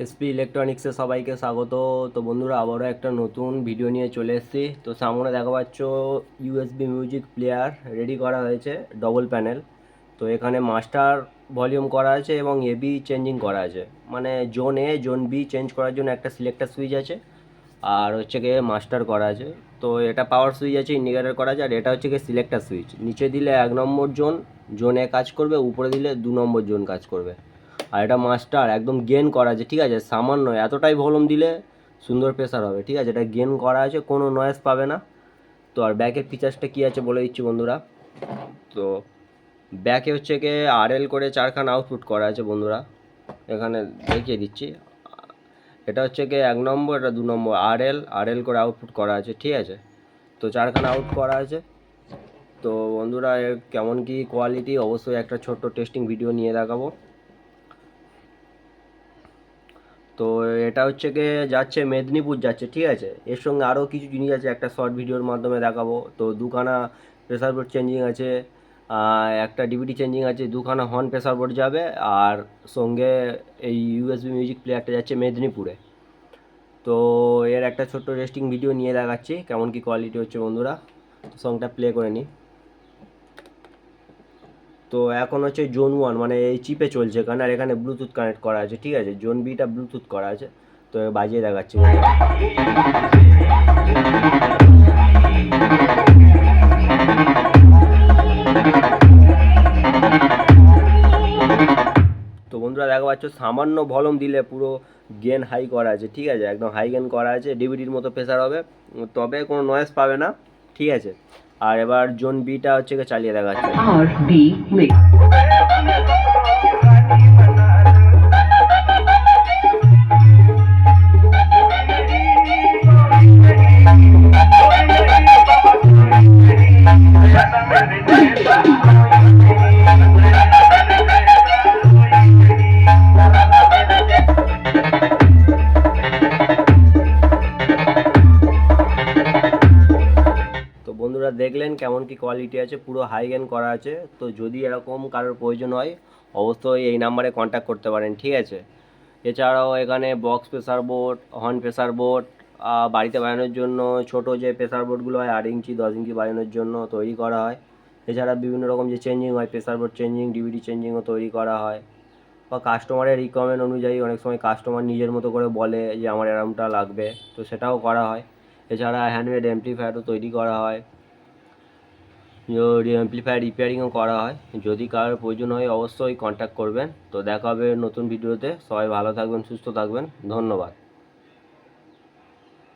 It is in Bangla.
এসপি ইলেকট্রনিক্সে সবাইকে স্বাগত। তো বন্ধুরা, আবারও একটা নতুন ভিডিও নিয়ে চলে এসেছি। তো সামনে দেখা পাচ্ছ ইউএসবি মিউজিক প্লেয়ার রেডি করা হয়েছে ডবল প্যানেল তো এখানে মাস্টার ভলিউম করা আছে এবং এবি চেঞ্জিং করা আছে। মানে zone A zone B change করার জন্য একটা সিলেক্টার সুইচ আছে আর হচ্ছে গিয়ে মাস্টার করা আছে। তো এটা পাওয়ার সুইচ আছে ইন্ডিকেটার করা আছে আর এটা হচ্ছে গিয়ে সিলেক্টার সুইচ নিচে দিলে এক নম্বর জোন জোনে কাজ করবে, উপরে দিলে দু নম্বর জোন কাজ করবে। আর এটা মাস্টার একদম গেন করা আছে, ঠিক আছে? সামান্য, এতটাই ভলুম দিলে সুন্দর প্রেসার হবে, ঠিক আছে? এটা গেন করা আছে, কোনো নয়েজ পাবে না। তো আর ব্যাকের ফিচার্সটা কী আছে বলে দিচ্ছি বন্ধুরা? তো ব্যাকে হচ্ছে গিয়ে আরএল করে চারখানা আউটপুট করা আছে বন্ধুরা। এখানে দেখিয়ে দিচ্ছি। এটা হচ্ছে গিয়ে এক নম্বর, এটা দু নম্বর আরএল আরএল করে আউটপুট করা আছে, ঠিক আছে? তো চারখানা আউট করা আছে। তো বন্ধুরা, এর কেমন কি কোয়ালিটি অবশ্যই একটা ছোট্ট টেস্টিং ভিডিও নিয়ে দেখাবো। তো এটা হচ্ছে গিয়ে যাচ্ছে মেদিনীপুর যাচ্ছে, ঠিক আছে? এর সঙ্গে আরও কিছু জিনিস আছে, একটা শর্ট ভিডিওর মাধ্যমে দেখাবো। তো দুখানা প্রেসার বোর্ড চেঞ্জিং আছে একটা ডিভিডি চেঞ্জিং আছে, দুখানা হর্ন প্রেসার বোর্ড যাবে, আর সঙ্গে এই ইউএসবি মিউজিক প্লেয়ারটা যাচ্ছে মেদিনীপুরে। তো এর একটা ছোট্ট রেস্টিং ভিডিও নিয়ে দেখাচ্ছি, কেমন কি কোয়ালিটি হচ্ছে বন্ধুরা। সংটা প্লে করে নিই তো এখন হচ্ছে জোন ওয়ান মানে এই চিপে চলছে, কারণ আর এখানে ব্লুটুথ কানেক্ট করা আছে, ঠিক আছে? জোন বিটা ব্লুটুথ করা আছে, তো বাজিয়ে দেখাচ্ছি। তো বন্ধুরা, দেখা পাচ্ছ, সামান্য ভলম দিলে পুরো গেন হাই করা আছে, ঠিক আছে? একদম হাই গেন করা আছে ডিভিডির মতো প্রেসার হবে, তবে কোনো নয়েস পাবে না, ঠিক আছে? আর এবার জোন বিটা হচ্ছে চালিয়ে দেখাচ্ছে। দেখলেন কেমন কি কোয়ালিটি আছে, পুরো হাই গেন করা আছে, তো যদি এরকম কারোর প্রয়োজন হয়, অবশ্যই এই নাম্বারে কন্ট্যাক্ট করতে পারেন, ঠিক আছে? এছাড়াও এখানে box pressure board horn pressure board বাড়িতে বানানোর জন্য ছোট যে প্রেসার বোর্ডগুলো হয়, আট ইঞ্চি, দশ ইঞ্চি বানানোর জন্য তৈরি করা হয়। এছাড়া বিভিন্ন রকম যে চেঞ্জিং হয় প্রেসার বোর্ড চেঞ্জিং ডিভিডি চেঞ্জিংও তৈরি করা হয়। বা কাস্টমারের রিকোয়ারমেন্ট অনুযায়ী অনেক সময় কাস্টমার নিজের মতো করে বলে যে, আমার এরমটা লাগবে। তো সেটাও করা হয়। এছাড়া হ্যান্ডমেড অ্যাম্পলিফায়ারও তৈরি করা হয়। অ্যাম্পলিফায়ার রিপেয়ারিংও করা হয়। যদি কারোর প্রয়োজন হয় অবশ্যই কন্ট্যাক্ট করবেন। তো দেখা হবে নতুন ভিডিওতে সবাই ভালো থাকবেন, সুস্থ থাকবেন। ধন্যবাদ।